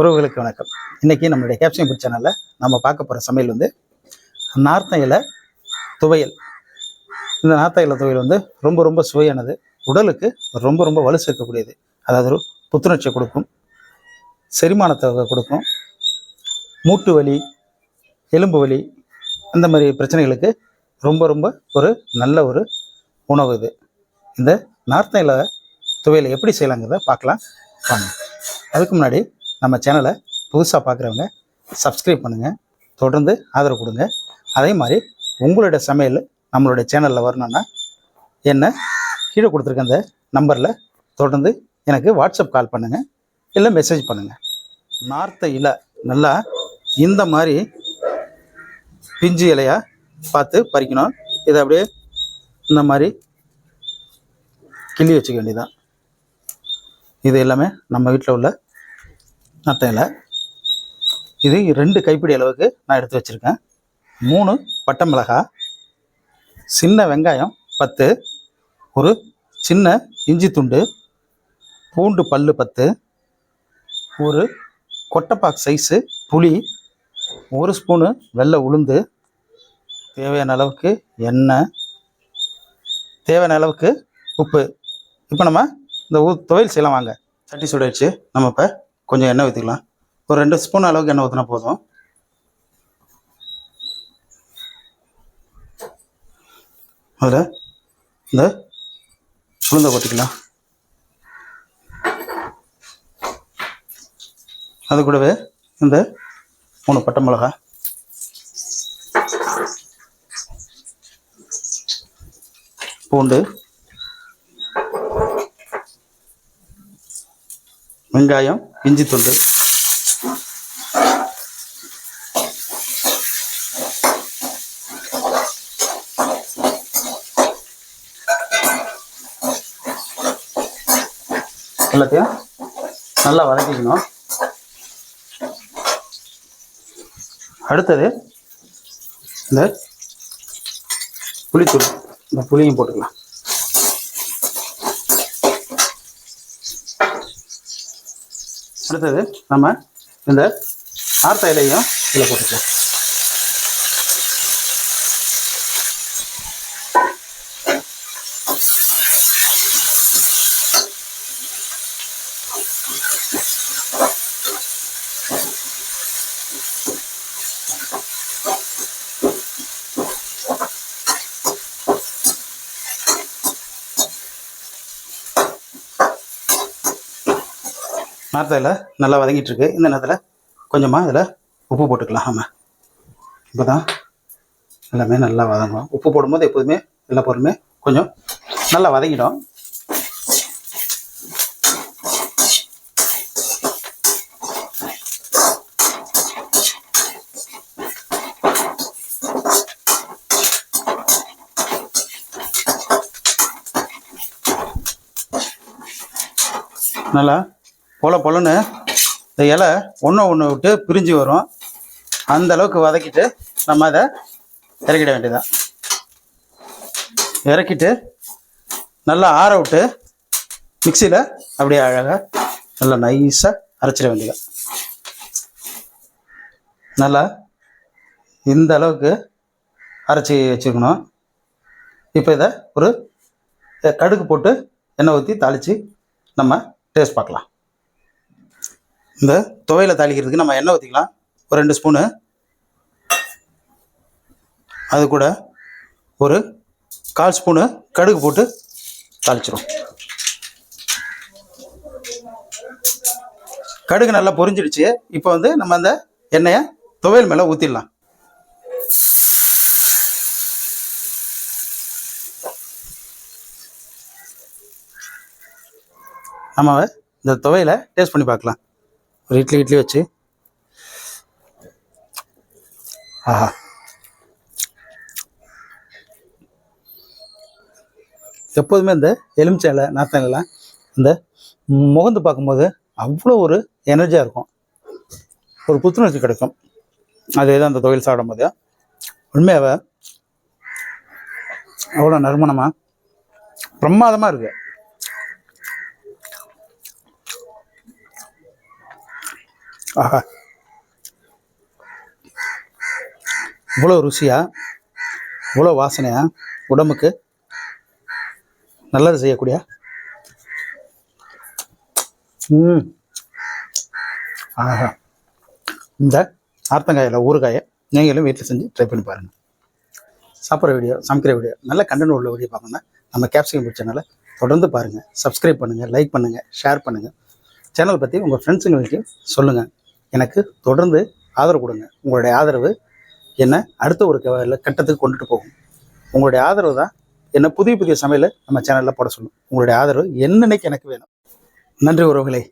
உறவுகளுக்கு வணக்கம். இன்றைக்கி நம்மளுடைய கேப்ஷன் பிடிச்ச சேனலில் நம்ம பார்க்க போகிற சமையல் வந்து நார்த்த இலை துவையல். இந்த நார்த்த இலை துவையல் வந்து ரொம்ப ரொம்ப சுவையானது. உடலுக்கு ரொம்ப ரொம்ப வலு சேர்க்கக்கூடியது அதாவது ஒரு புத்துணர்ச்சியை கொடுக்கும். செரிமானத்தை கொடுக்கும். மூட்டு வலி எலும்பு வலி அந்த மாதிரி பிரச்சனைகளுக்கு ரொம்ப ரொம்ப ஒரு நல்ல ஒரு உணவு இது. இந்த நார்த்த இலை துவையலை எப்படி செய்யலாங்கிறத பார்க்கலாம். வாங்க. அதுக்கு முன்னாடி நம்ம சேனலை புதுசாக பார்க்குறவங்க சப்ஸ்கிரைப் பண்ணுங்கள் தொடர்ந்து ஆதரவு கொடுங்க. அதே மாதிரி உங்களோட சமையல் நம்மளோட சேனலில் வரணும்னா என்ன? கீழே கொடுத்துருக்க அந்த நம்பரில் தொடர்ந்து எனக்கு வாட்ஸ்அப் கால் பண்ணுங்கள் இல்லை மெசேஜ் பண்ணுங்கள் நார்த்த இலை நல்லா இந்த மாதிரி பிஞ்சு இலையாக பார்த்து பறிக்கணும். இதை அப்படியே இந்த மாதிரி கிள்ளி வச்சுக்க வேண்டியதான் இது எல்லாமே நம்ம வீட்டில் உள்ள நத்தையில். இது ரெண்டு கைப்பிடி அளவுக்கு நான் எடுத்து வச்சுருக்கேன். மூணு பட்டை மிளகாய் சின்ன வெங்காயம் பத்து ஒரு சின்ன இஞ்சி துண்டு பூண்டு பல் பத்து ஒரு கொட்டைப்பாக் சைஸு புளி ஒரு ஸ்பூனு வெள்ளை உளுந்து தேவையான அளவுக்கு எண்ணெய் தேவையான அளவுக்கு உப்பு. இப்போ நம்ம இந்த ஊ துவையல் செய்யலாம் வாங்க. சட்டி சுடாச்சு நம்ம இப்போ கொஞ்சம் எண்ணெய் ஊற்றிக்கலாம் ஒரு ரெண்டு ஸ்பூன் அளவுக்கு எண்ணெய் ஊற்றினா போதும். அதில் இந்த உளுந்த கொட்டிக்கலாம் அது கூடவே இந்த மூணு பட்டை மிளகா. பூண்டு. வெங்காயம். இஞ்சி துண்டு. எல்லாத்தையும் நல்லா வதக்கிக்கணும். அடுத்தது இந்த புளித்தூள் இந்த புளியும் போட்டுக்கலாம். அடுத்தது நம்ம இந்த ஆர்த்த இலையும் இதில் போட்டுக்கலாம். நார்த்தையில் நல்லா வதங்கிட்டுருக்கு. இந்த நேரத்தில் கொஞ்சமாக இதில் உப்பு போட்டுக்கலாம். ஆமாம் இப்போ தான் எல்லாமே நல்லா வதங்கும் உப்பு போடும்போது எப்போதுமே எல்லா பொருளுமே கொஞ்சம் நல்லா வதங்கிடும். நல்லா பொல பொலன்னு இந்த இலை ஒன்று ஒன்று விட்டு பிரிஞ்சு வரும். அந்த அளவுக்கு வதக்கிட்டு நம்ம அதை இறக்கிட வேண்டியதான் இறக்கிட்டு நல்லா ஆற விட்டு மிக்சியில் அப்படியே அழகாக நல்லா நைஸாக அரைச்சிட வேண்டியதான் நல்லா இந்த அளவுக்கு அரைச்சி வச்சுக்கணும். இப்போ இதை ஒரு கடுகு போட்டு எண்ணெய் ஊற்றி தாளித்து நம்ம டேஸ்ட் பார்க்கலாம். இந்த துவையில தாளிக்கிறதுக்கு நம்ம எண்ணெய் ஊற்றிக்கலாம் ஒரு ரெண்டு ஸ்பூனு. அது கூட ஒரு கால் ஸ்பூனு கடுகு போட்டு தாளிச்சிரும். கடுகு நல்லா பொரிஞ்சிடுச்சு. இப்போ வந்து நம்ம அந்த எண்ணெயை துவையல் மேலே ஊற்றிடலாம் நம்ம இந்த துவையில டேஸ்ட் பண்ணி பார்க்கலாம். ஒரு இட்லி இட்லி வச்சு. ஆஹா. எப்போதுமே இந்த எலுமிச்சை இலை நாத்தம் இலை இந்த முகந்து பார்க்கும்போது அவ்வளோ ஒரு எனர்ஜியாக இருக்கும். ஒரு புத்துணர்ச்சி கிடைக்கும். அதே தான் அந்த தொழில் சாப்பிடும்போது உண்மையாக அவ்வளோ நறுமணமாக பிரமாதமாக இருக்குது ஆஹா. இவ்வளோ ருசியா? இவ்வளோ வாசனையா? உடம்புக்கு? நல்லது செய்யக்கூடிய? ம். ஆஹா. இந்த ஆர்த்தங்காயில் ஊறுகாயை நீங்களும் வீட்டில் செஞ்சு ட்ரை பண்ணி பாருங்கள் சாப்பிட்ற வீடியோ சமைக்கிற வீடியோ நல்ல கண்டென்ட் உள்ள வீடியோ பார்க்கணும்னா நம்ம கேப்சிகம் சேனலை தொடர்ந்து பாருங்கள் சப்ஸ்கிரைப் பண்ணுங்கள் லைக் பண்ணுங்கள் ஷேர் பண்ணுங்கள் சேனல் பற்றி உங்கள் ஃப்ரெண்ட்ஸுங்களுக்கு சொல்லுங்கள் எனக்கு தொடர்ந்து ஆதரவு கொடுங்க. உங்களுடைய ஆதரவு என்னை அடுத்த ஒரு கட்டத்துக்கு கொண்டுட்டு போகும். உங்களுடைய ஆதரவு தான் என்ன புதிய புதிய சமையலை நம்ம சேனலில் போட சொல்லும். உங்களுடைய ஆதரவு என்னன்னைக்கு எனக்கு வேணும். நன்றி உறவுகளே.